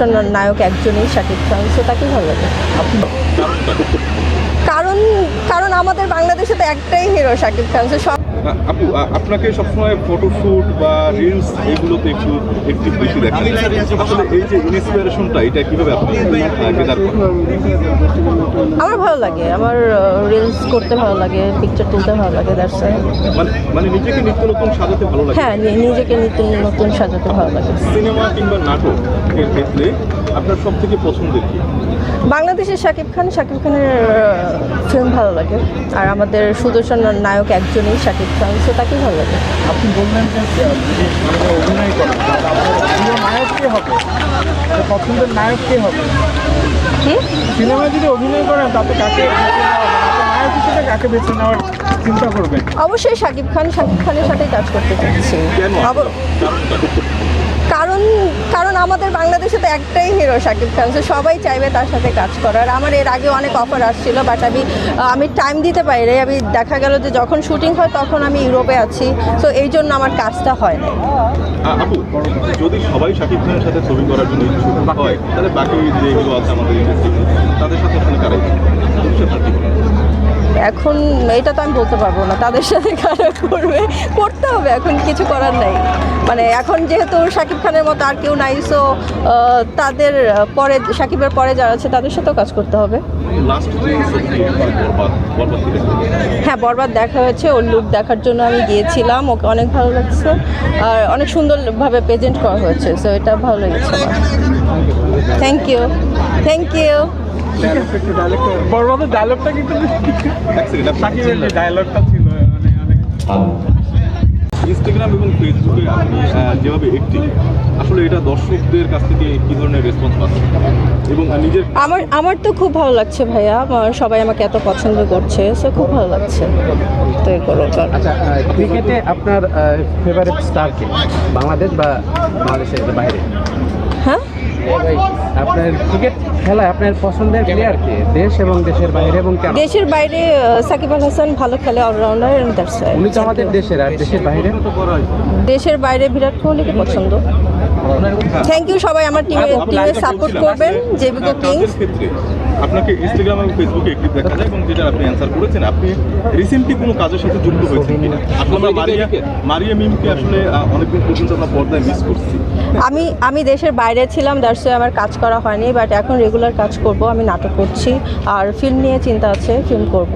সুদর্শন নায়ক একজনই শাকিব খান সো তাকে ভালো লাগে। কারণ আমাদের বাংলাদেশে তো একটাই হিরো শাকিব খান। সব আপু আপনাকে সবসময় ফটোশুট বা রিলস এগুলোতে একটু একটু বেশি দেখা যায় আসলে এই যে ইন্সপিরেশনটা এটা কীভাবে আপনি আমার ভালো লাগে। আমার রিলস করতে ভালো লাগে পিকচার তুলতে ভালো লাগে দ্যাটস মানে মানে নিজেকে নিত্য নতুন সাজাতে ভালো লাগে? হ্যাঁ নিজেকে নতুন নতুন সাজাতে ভালো লাগে। সিনেমা কিংবা নাটক এর ক্ষেত্রে আপনার সব থেকে পছন্দের কি? বাংলাদেশের শাকিব খান শাকিব খানের ফিল্ম ভালো লাগে। আর আমাদের সুদর্শন নায়ক একজনই শাকিব খান সো তাকেই ভালো লাগে। আপনি বললেন যে মানে অভিনয় করেন নায়ক কে হবে? পছন্দের নায়ক কে হবে? কি? সিনেমায় যদি অভিনয় করেন তাতে কাকে নায়ক হিসেবে কাকে বেছে নেওয়ার চিন্তা করবেন? অবশ্যই শাকিব খান শাকিব খানের সাথে কাজ করতে চাচ্ছি। কারণ কারণ আমাদের বাংলাদেশে তো একটাই হিরো শাকিব খান। তো সবাই চাইবে তার সাথে কাজ করার। আমার এর আগে অনেক অফার আসছিল বাট আমি আমি টাইম দিতে পারি। আমি দেখা গেল যে যখন শুটিং হয় তখন আমি ইউরোপে আছি। তো এই জন্য আমার কাজটা হয় না যদি সবাই শাকিব খানের সাথে ছবি করার জন্য ইচ্ছুক হয়, তাহলে বাকি যেগুলো আছে আমাদের তাদের সাথে ভবিষ্যৎ আর কি বলেন? এখন এটা তো আমি বলতে পারব না, তাদের সাথে কারা করবে, করতে হবে, এখন কিছু করার নাই। মানে এখন যেহেতু শাকিব খানের মতো আর কেউ নাই সো তাদের পরে, শাকিবের পরে যারা আছে, তাদের সাথেও কাজ করতে হবে। হ্যাঁ বরবাদ দেখা হয়েছে, ওর লুক দেখার জন্য আমি গিয়েছিলাম, ওকে অনেক ভালো লাগছে। আর অনেক সুন্দরভাবে প্রেজেন্ট করা হয়েছে সো এটা ভালো লেগেছে থ্যাংক ইউ থ্যাংক ইউ একটু ডায়লগটা বড়বাদের ডায়লগটা কিন্তু ডায়লগটা ছিল মানে অনেক ইনস্টাগ্রাম এবং ফেসবুকে আপনি যেভাবে একটিভ আসলে এটা দর্শকদের কাছ থেকে কি ধরনের রেসপন্স পাচ্ছেন? এবং নিজের আমার আমার তো খুব ভালো লাগছে ভাইয়া। আমার সবাই আমাকে এত পছন্দ করছে সো খুব ভালো লাগছে। তো এই করো আচ্ছা ক্রিকেটে আপনার ফেভারিট স্টার কে? বাংলাদেশ বা বাংলাদেশের বাইরে? হ্যাঁ? আপনার ক্রিকেট খেলায় আপনার পছন্দের প্লেয়ার কে? দেশ এবং দেশের বাইরে এবং কেন? দেশের বাইরে সাকিব আল হাসান ভালো খেলে অলরাউন্ডার দ্যাটস উনি তো আমাদের দেশের আর দেশের বাইরে? দেশের বাইরে বিরাট কোহলিকে পছন্দ। থ্যাংক ইউ সবাই আমার টিমে টিমে সাপোর্ট করবেন জেবিকো কিংস আপনাকে ইনস্টাগ্রাম এবং ফেসবুকে একটিভ দেখা যায় এবং যেটা আপনি অ্যান্সার করেছেন আপনি রিসেন্টলি কোনো কাজের সাথে যুক্ত হয়েছেন কিনা? আমরা মারিয়া মারিয়া মিমকে আসলে অনেকদিন পর্যন্ত আমরা পর্দায় মিস করছি। আমি আমি দেশের বাইরে ছিলাম দ্যাটস আমার কাজ করা হয়নি বাট এখন রেগুলার কাজ করব আমি নাটক করছি আর ফিল্ম নিয়ে চিন্তা আছে ফিল্ম করব।